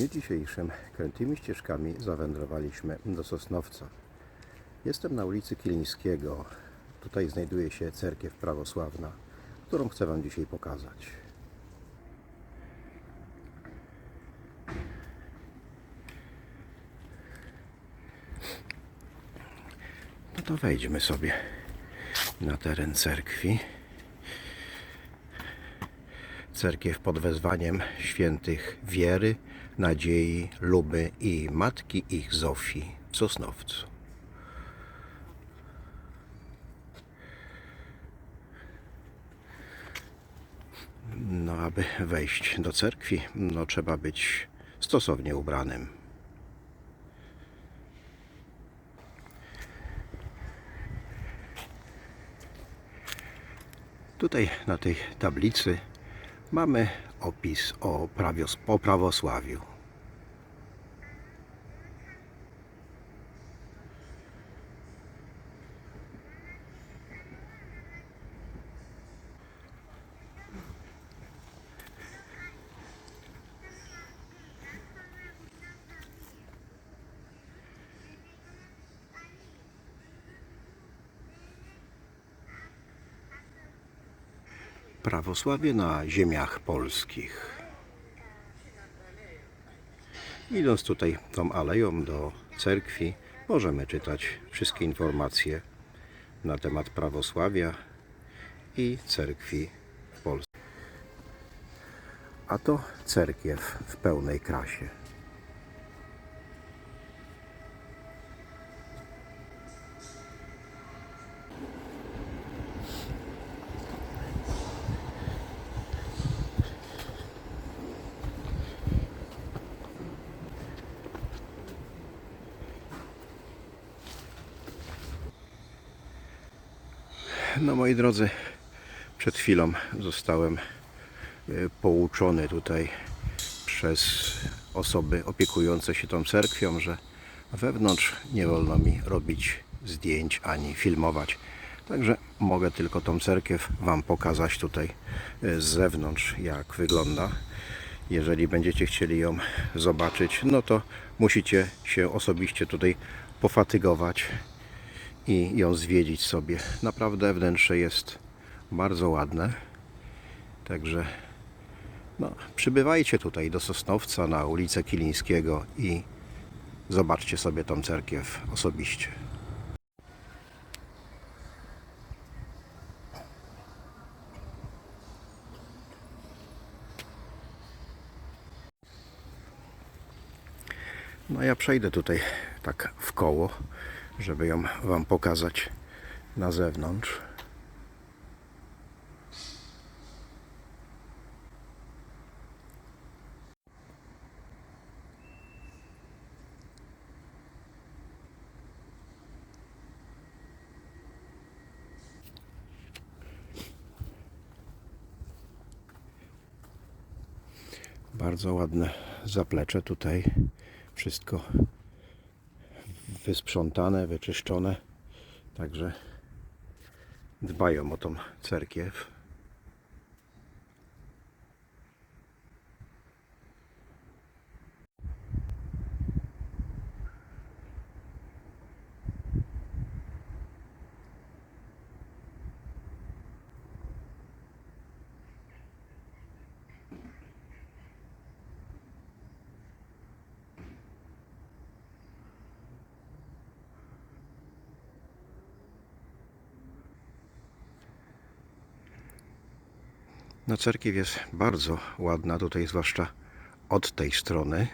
dniu dzisiejszym krętymi ścieżkami zawędrowaliśmy do Sosnowca. Jestem na ulicy Kilińskiego. Tutaj znajduje się cerkiew prawosławna, którą chcę Wam dzisiaj pokazać. No to wejdźmy sobie na teren cerkwi. Cerkiew pod wezwaniem świętych Wiery, Nadziei, Luby i Matki ich Zofii w Sosnowcu. No, aby wejść do cerkwi, no trzeba być stosownie ubranym. Tutaj na tej tablicy mamy opis o, prawios, o prawosławiu. Prawosławie na ziemiach polskich. Idąc tutaj tą aleją do cerkwi, możemy czytać wszystkie informacje na temat prawosławia i cerkwi w Polsce. A to cerkiew w pełnej krasie. No moi drodzy, przed chwilą zostałem e, pouczony tutaj przez osoby opiekujące się tą cerkwią, że wewnątrz nie wolno mi robić zdjęć ani filmować. Także mogę tylko tą cerkiew Wam pokazać tutaj e, z zewnątrz, jak wygląda. Jeżeli będziecie chcieli ją zobaczyć, no to musicie się osobiście tutaj pofatygować i ją zwiedzić sobie. Naprawdę wnętrze jest bardzo ładne. Także no, przybywajcie tutaj do Sosnowca na ulicę Kilińskiego i zobaczcie sobie tą cerkiew osobiście. No ja przejdę tutaj tak w koło, żeby ją Wam pokazać na zewnątrz. Bardzo ładne zaplecze tutaj. Wszystko wysprzątane, wyczyszczone. Także dbają o tą cerkiew. No cerkiew jest bardzo ładna, tutaj zwłaszcza od tej strony.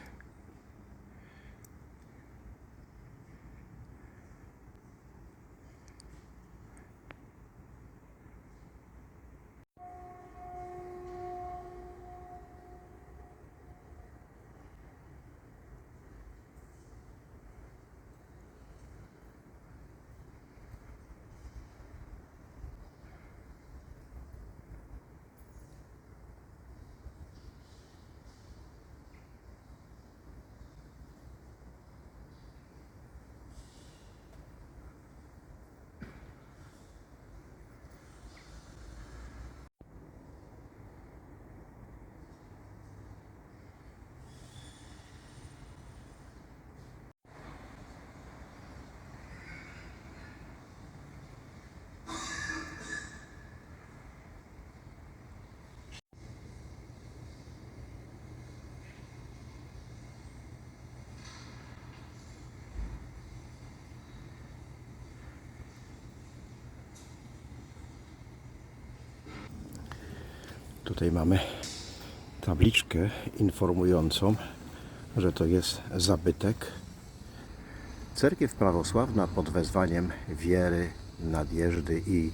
Tutaj mamy tabliczkę informującą, że to jest zabytek. Cerkiew prawosławna pod wezwaniem wiery, nadjeżdy i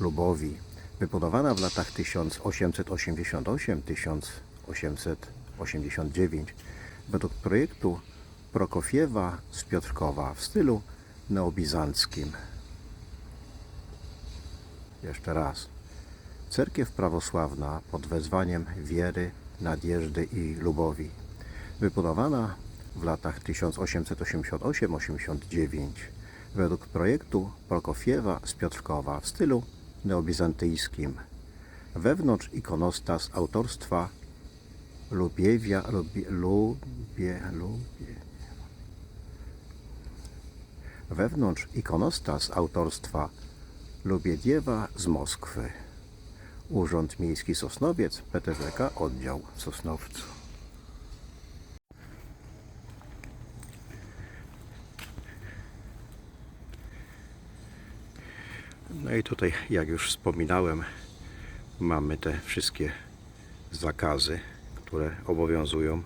lubowi. Wybudowana w latach 1888-1889 według projektu Prokofiewa z Piotrkowa w stylu neobizanckim. Jeszcze raz. Cerkiew prawosławna pod wezwaniem wiery, nadjeżdy i lubowi. Wybudowana w latach 1888-89 według projektu Prokofiewa z Piotrkowa w stylu neobizantyjskim. Wewnątrz ikonostas autorstwa Lubiewia, Lubie, Lubie, Lubie. Wewnątrz ikonostas autorstwa Lubiediewa z Moskwy. Urząd Miejski Sosnowiec, PTZK, oddział w Sosnowcu. No i tutaj, jak już wspominałem, mamy te wszystkie zakazy, które obowiązują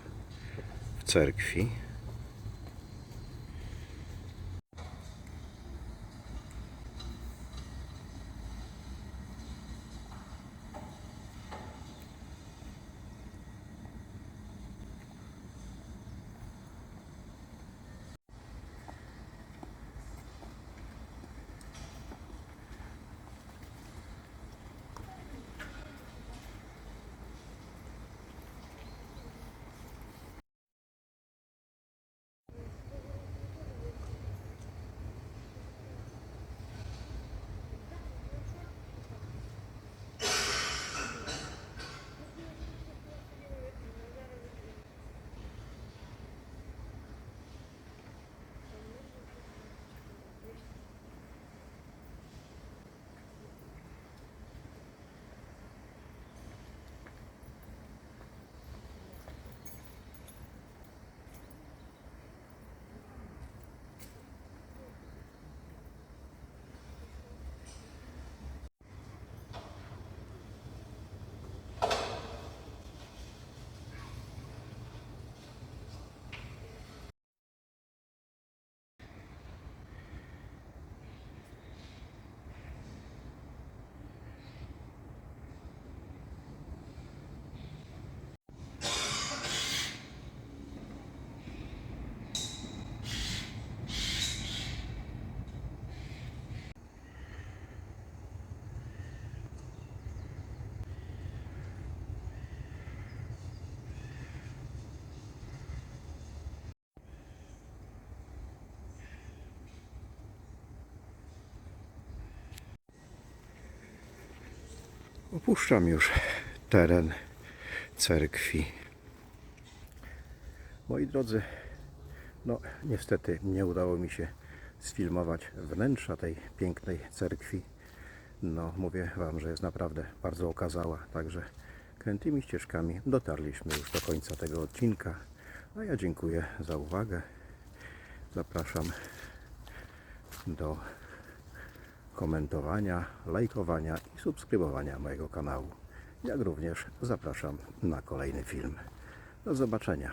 w cerkwi. Opuszczam już teren cerkwi. Moi drodzy, no niestety nie udało mi się sfilmować wnętrza tej pięknej cerkwi. No mówię Wam, że jest naprawdę bardzo okazała, także krętymi ścieżkami dotarliśmy już do końca tego odcinka. A ja dziękuję za uwagę. Zapraszam do komentowania, lajkowania i subskrybowania mojego kanału. Jak również zapraszam na kolejny film. Do zobaczenia.